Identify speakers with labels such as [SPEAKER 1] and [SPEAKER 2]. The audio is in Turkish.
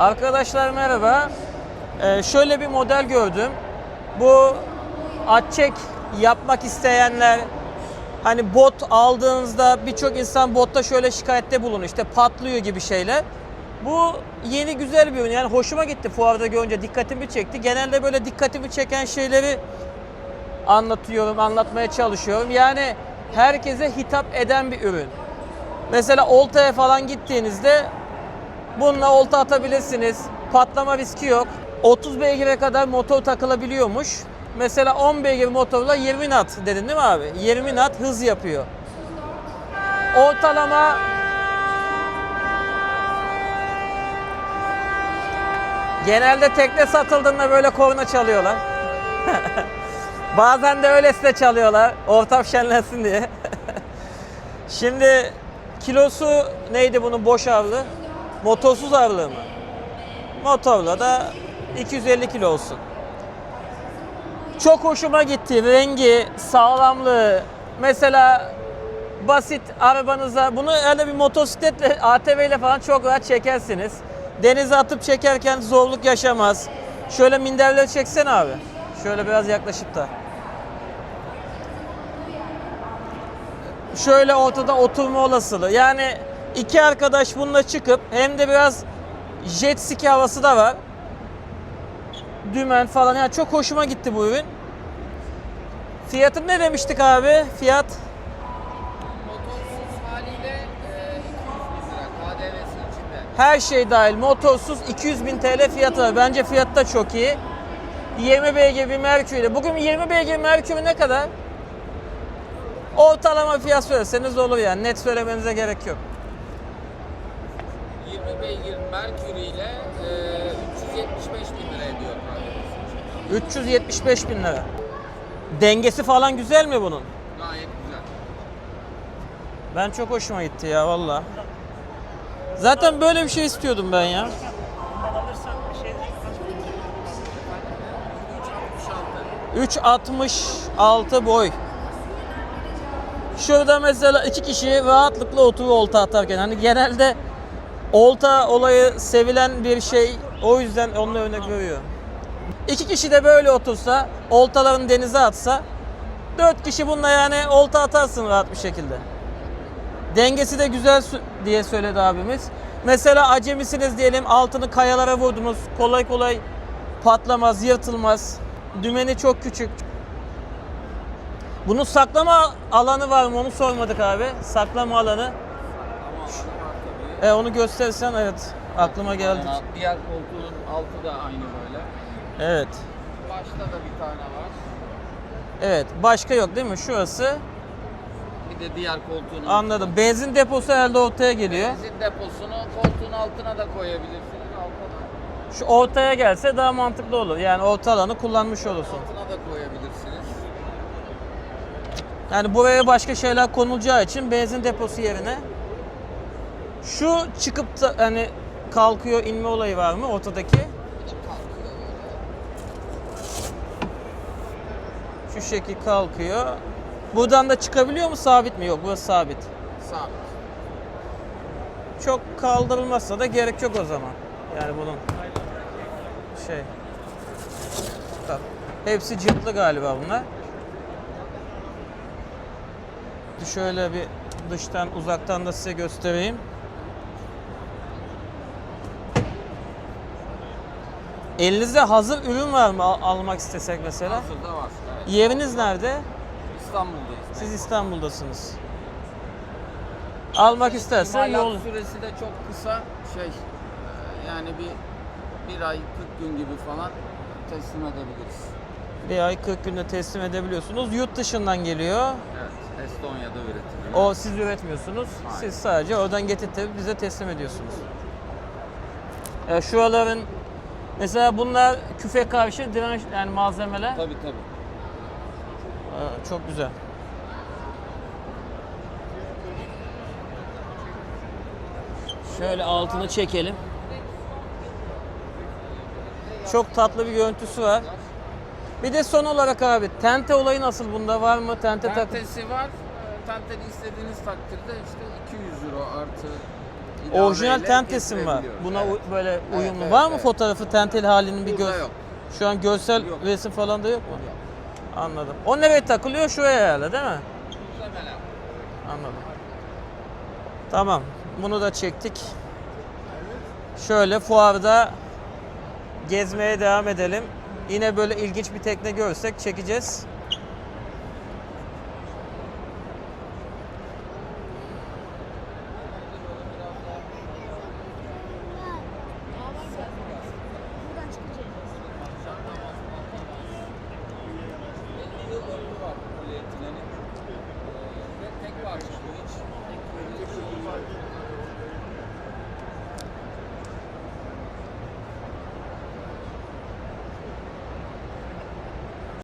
[SPEAKER 1] Arkadaşlar merhaba. Ee, şöyle bir model gördüm. Bu atçek yapmak isteyenler hani bot aldığınızda birçok insan botta şöyle şikayette bulunuyor. işte patlıyor gibi şeyler. Bu yeni güzel bir ürün. Yani hoşuma gitti fuarda görünce dikkatimi çekti. Genelde böyle dikkatimi çeken şeyleri anlatıyorum, anlatmaya çalışıyorum. Yani herkese hitap eden bir ürün. Mesela oltaya falan gittiğinizde bununla olta atabilirsiniz. Patlama riski yok. 30 beygire kadar motor takılabiliyormuş. Mesela 10 beygir motorla 20 knot dedin değil mi abi? 20 knot hız yapıyor. Ortalama Genelde tekne satıldığında böyle korna çalıyorlar. Bazen de öylesine çalıyorlar. Ortam şenlensin diye. Şimdi kilosu neydi bunun boş ağırlığı? Motorsuz ağırlığı mı? Motorla da 250 kilo olsun. Çok hoşuma gitti. Rengi, sağlamlığı. Mesela basit arabanıza bunu öyle bir motosikletle, ATV ile falan çok rahat çekersiniz. Denize atıp çekerken zorluk yaşamaz. Şöyle minderleri çeksene abi. Şöyle biraz yaklaşıp da. Şöyle ortada oturma olasılığı. Yani iki arkadaş bununla çıkıp hem de biraz jet ski havası da var. Dümen falan. Yani çok hoşuma gitti bu ürün. Fiyatı ne demiştik abi? Fiyat
[SPEAKER 2] Motorsuz haliyle e, 200 bin lira KDV'si içinde.
[SPEAKER 1] her şey dahil motorsuz 200 bin TL fiyatı var. Bence fiyat da çok iyi. 20 beygir bir Mercury. Bugün 20 beygir Mercury ne kadar? Ortalama fiyat söyleseniz olur yani. Net söylemenize gerek yok.
[SPEAKER 2] 20 beygir Mercury ile e, 375 bin lira ediyor KDV'si.
[SPEAKER 1] 375 bin lira. Dengesi falan güzel mi bunun?
[SPEAKER 2] Gayet güzel.
[SPEAKER 1] Ben çok hoşuma gitti ya valla. Zaten böyle bir şey istiyordum ben ya. 3.66 boy. Şurada mesela iki kişi rahatlıkla oturup olta atarken hani genelde olta olayı sevilen bir şey o yüzden onunla örnek veriyorum. İki kişi de böyle otursa, oltalarını denize atsa dört kişi bununla yani olta atarsın rahat bir şekilde. Dengesi de güzel diye söyledi abimiz. Mesela acemisiniz diyelim altını kayalara vurdunuz. Kolay kolay patlamaz, yırtılmaz. Dümeni çok küçük. Bunun saklama alanı var mı onu sormadık abi. Saklama alanı.
[SPEAKER 2] Ama alanı.
[SPEAKER 1] E onu göstersen evet aklıma geldi.
[SPEAKER 2] Yani diğer koltuğun altı da aynı böyle.
[SPEAKER 1] Evet.
[SPEAKER 2] Başta da bir tane var.
[SPEAKER 1] Evet. Başka yok değil mi? Şurası.
[SPEAKER 2] Bir de diğer koltuğun
[SPEAKER 1] Anladım. Benzin deposu herhalde ortaya geliyor.
[SPEAKER 2] Benzin deposunu koltuğun altına da koyabilirsiniz. Alta da,
[SPEAKER 1] Şu ortaya gelse daha mantıklı olur. Yani orta alanı kullanmış olursun.
[SPEAKER 2] altına da koyabilirsiniz.
[SPEAKER 1] Yani buraya başka şeyler konulacağı için benzin deposu yerine şu çıkıp da hani kalkıyor inme olayı var mı ortadaki? Şu şekil kalkıyor. Buradan da çıkabiliyor mu sabit mi? Yok burası sabit.
[SPEAKER 2] Sabit.
[SPEAKER 1] Çok kaldırılmazsa da gerek yok o zaman. Yani bunun şey Bak, hepsi cıplı galiba bunlar. Şöyle bir dıştan uzaktan da size göstereyim. Elinizde hazır ürün var mı al- almak istesek mesela?
[SPEAKER 2] Hazırda var. Evet.
[SPEAKER 1] Yeriniz nerede?
[SPEAKER 2] İstanbul'dayız.
[SPEAKER 1] Siz İstanbul'dasınız. Almak istersen
[SPEAKER 2] İmalat
[SPEAKER 1] yol.
[SPEAKER 2] süresi de çok kısa. Şey e, yani bir bir ay 40 gün gibi falan teslim edebiliriz.
[SPEAKER 1] Bir ay 40 günde teslim edebiliyorsunuz. Yurt dışından geliyor.
[SPEAKER 2] Evet. Estonya'da üretiliyor.
[SPEAKER 1] O siz üretmiyorsunuz.
[SPEAKER 2] Hayır.
[SPEAKER 1] Siz sadece oradan getirtip bize teslim ediyorsunuz. E, şuraların mesela bunlar küfe karşı direnç yani malzemeler.
[SPEAKER 2] Tabii tabii.
[SPEAKER 1] E, çok güzel. Şöyle altını çekelim. Çok tatlı bir görüntüsü var. Bir de son olarak abi tente olayı nasıl bunda var mı? Tente tak
[SPEAKER 2] Tentesi var. E, Tenteli istediğiniz takdirde işte 200 euro artı
[SPEAKER 1] Orijinal tentesi mi var? Buna
[SPEAKER 2] Evet.
[SPEAKER 1] u- böyle
[SPEAKER 2] Evet,
[SPEAKER 1] uyumlu.
[SPEAKER 2] evet,
[SPEAKER 1] var mı
[SPEAKER 2] evet.
[SPEAKER 1] fotoğrafı tenteli halinin bir
[SPEAKER 2] Burada
[SPEAKER 1] göz?
[SPEAKER 2] yok.
[SPEAKER 1] Şu an görsel
[SPEAKER 2] Yok.
[SPEAKER 1] resim falan da yok mu?
[SPEAKER 2] Yok.
[SPEAKER 1] Anladım. O nereye takılıyor? Şuraya herhalde değil mi? Anladım. Tamam. Bunu da çektik. Şöyle fuarda gezmeye devam edelim. Yine böyle ilginç bir tekne görsek çekeceğiz.